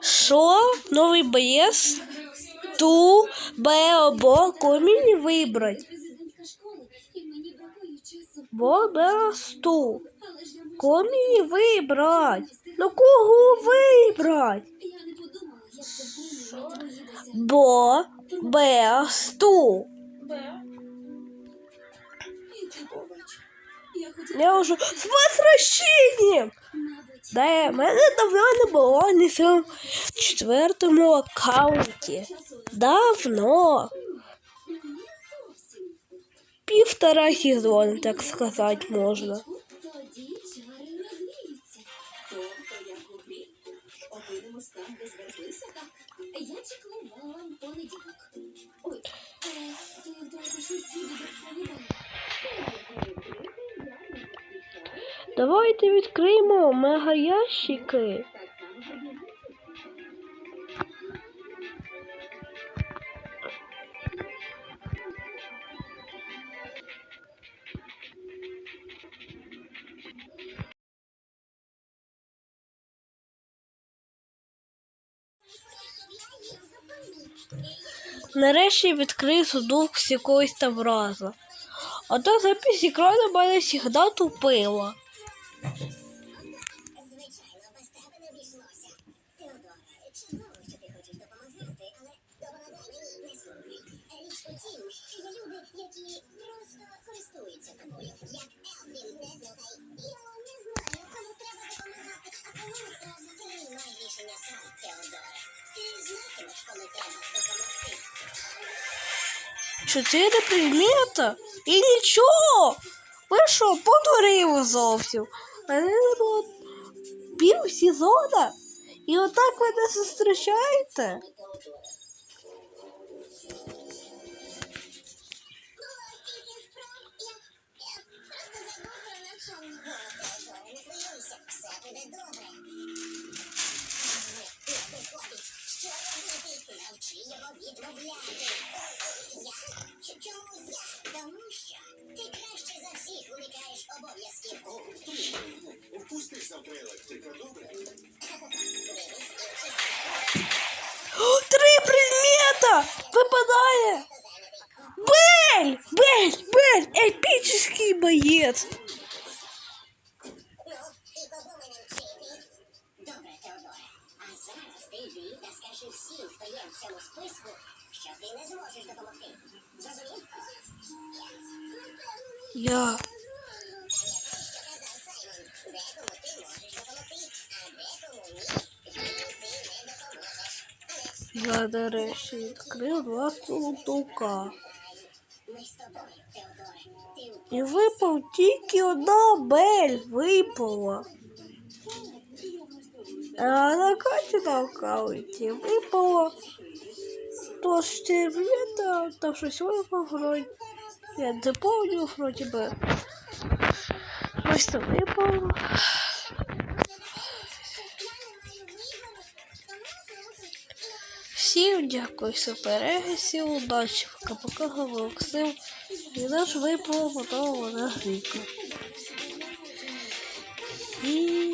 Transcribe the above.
Що? Новий боєс? Ту, Б, або комінь вибрать. Президентка школи, і мені бракує часу. Бо, Б, сту. Але ж я можу. Комінь вибрать. Ну кого вибрать? Бо, Б, сту. І ти побач. Я хотіла, Я вже в мене давно не було ні в четвертому аккаунті. Давно. Півтора сезону, так сказати, можна. Де? Так, я чеклувала в понеділок. Давайте відкриємо мегаящики. Нарешті відкрив судок з якогось там разу. А то запись екрану мене завжди тупила. Звичайно, без тебе не обійшлося. Теодора, що ти хочеш допомагати, але допомагай мені не слухай. Річ у тім, люди, які просто користуються тобою. Як Елфін, не слухай. Не знаю, кому треба допомагати, а кому не треба. Приймай рішення сам, Теодора. Ти знатимеш, коли треба допомогти. Чотири предмета і нічого. Ви що, подурили зовсім? Мене не було пів сезона. І отак ви не зустрічаєте? Три предмета! Випадає! Бель! Бель! Бель! Епічний боєць! Ну, Я нарешті відкрив два сундука. І випав тільки одна бель випала. А на карті на аккаунті випало то предмета, там щось випало вроді. Я не вроді би. Ось там випало. Всім дякую за перегляд, всім удачі. Пока-пока, Максим. І наш випало готового вона гріка. І